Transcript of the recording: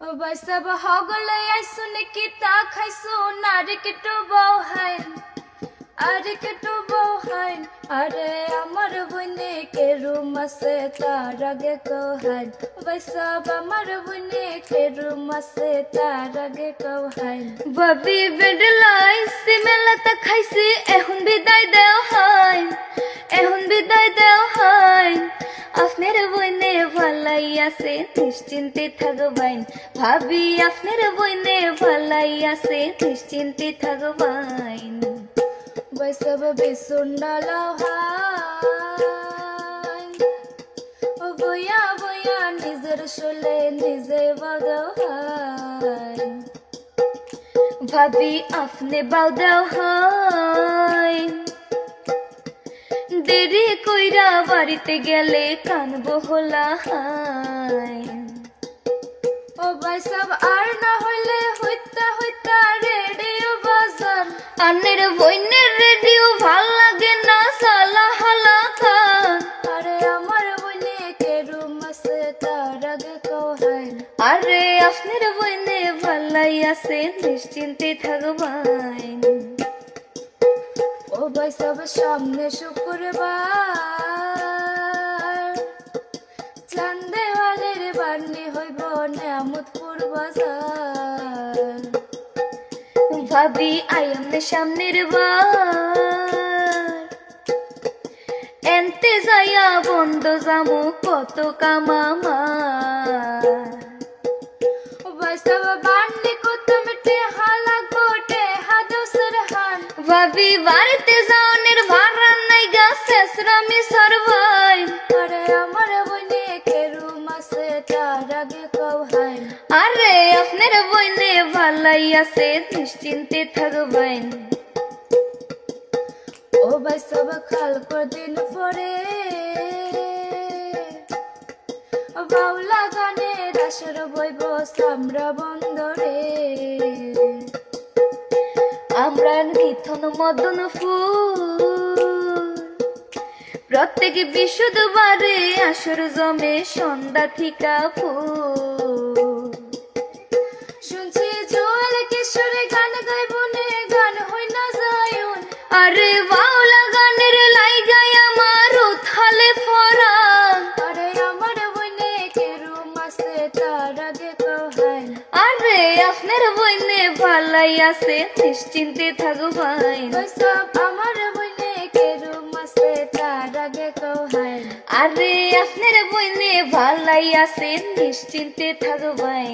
বৈসব হগলে আইসু নাকি তা খাইছু নারে কেটু বহাইন আরে কেটু বহাইন আরে আমার বনে কে রুম আছে তার আগে কহাইন বৈসব আমার বনে কে রুম আছে তার আগে কহাইন ববি বেডলাই সিমেলাতা খাইছি এখন বিদায় দেও হাই আছে নিশ্চিন্তে থাকবাইন ভাবি, আপনার বইনে ভালাই আছে নিশ্চিন্তে থাকবাইন বৈসব বিশুন্ডাল বইয়া বইয়া নিজের শোলে নিজে বাগাই ভাবি, আপনি বাউদাও হয়। বাড়িতে গেলে কানবো হোলা হায় ও ভাই, সব আর না হইলে হইতা হইতা রেডিও বাজার আনের বইনের রেডিও ভালো লাগে না, সালা হালা খান। আরে আমার বইনে কে রুম আছে, তার আগে কহাই আরে আপনার বইনে ভালাই আছে, নিশ্চিন্তে থাকবাইন ও ভাই, সব সামনে শুক্রবার বাজার ভাবি আয়ামনে সামনের বার এনতে যাইয়া বন্ধ জামু, কত কামামা। বৈষ্ণব বান্ডি কত মিটে হালাক ভাবি, বাড়িতে আরে আপনার বইনে ভালাই আছে নিশ্চিন্তে থাকবেন ও ভাই সব খাল দিন পরে বাউলা আসর বইব সামরা বন্দরে। আমরা নিথন মদন ফুল প্রত্যেক বিশুদ্ধবারে আসর জমে সন্ধ্যা থিকা ফুল। শুনছি জোয়াল কিশোরে গান গাইব নে গান হই না যায়ুন আরে বাউলা গানের লাই গায় আমার উথালে ফরা। আরে আমার বইনে কে রুম আছে তার আগে কহাই। আরে আপনার বইনে ভালাই আছে নিশ্চিন্তে থাকবাই সব আমার আরে আপনার বইনে ভালাই আছেন নিশ্চিন্তে থাকবাই